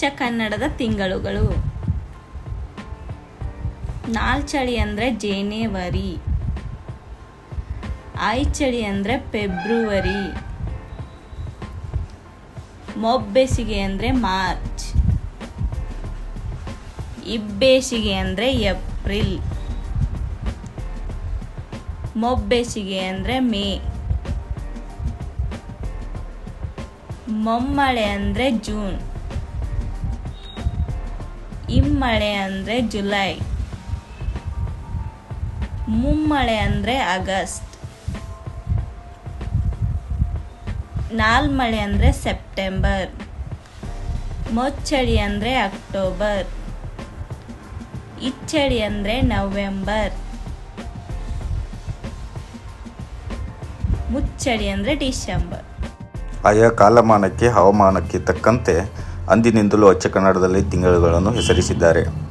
ಅಚ್ಚ ಕನ್ನಡದ ತಿಂಗಳುಗಳು. ನಾಲ್ಚಳಿ ಅಂದರೆ ಜೇನೇವರಿ. ಐಚಳಿ ಅಂದರೆ ಫೆಬ್ರವರಿ. ಮೊಬ್ಬೆಸಿಗೆ ಅಂದರೆ ಮಾರ್ಚ್. ಇಬ್ಬೇಸಿಗೆ ಅಂದರೆ ಏಪ್ರಿಲ್. ಮೊಬ್ಬೆಸಿಗೆ ಅಂದರೆ ಮೇ. ಮೊಮ್ಮಳೆ ಅಂದರೆ ಜೂನ್. ಇಮ್ಮಳೆ ಅಂದರೆ ಜುಲೈ. ಮುಮ್ಮಳೆ ಅಂದರೆ ಆಗಸ್ಟ್. ನಾಲ್ಮಳೆ ಅಂದರೆ ಸೆಪ್ಟೆಂಬರ್. ಮೊಚ್ಚಳಿ ಅಂದರೆ ಅಕ್ಟೋಬರ್. ಇಚ್ಚಳಿ ಅಂದರೆ ನವೆಂಬರ್. ಮುಚ್ಚಳಿ ಅಂದರೆ ಡಿಸೆಂಬರ್. ಆಯಾ ಕಾಲಮಾನಕ್ಕೆ ಹವಾಮಾನಕ್ಕೆ ತಕ್ಕಂತೆ ಅಂದಿನಿಂದಲೂ ಅಚ್ಚ ಕನ್ನಡದಲ್ಲಿ ತಿಂಗಳುಗಳನ್ನು ಹೆಸರಿಸಿದ್ದಾರೆ.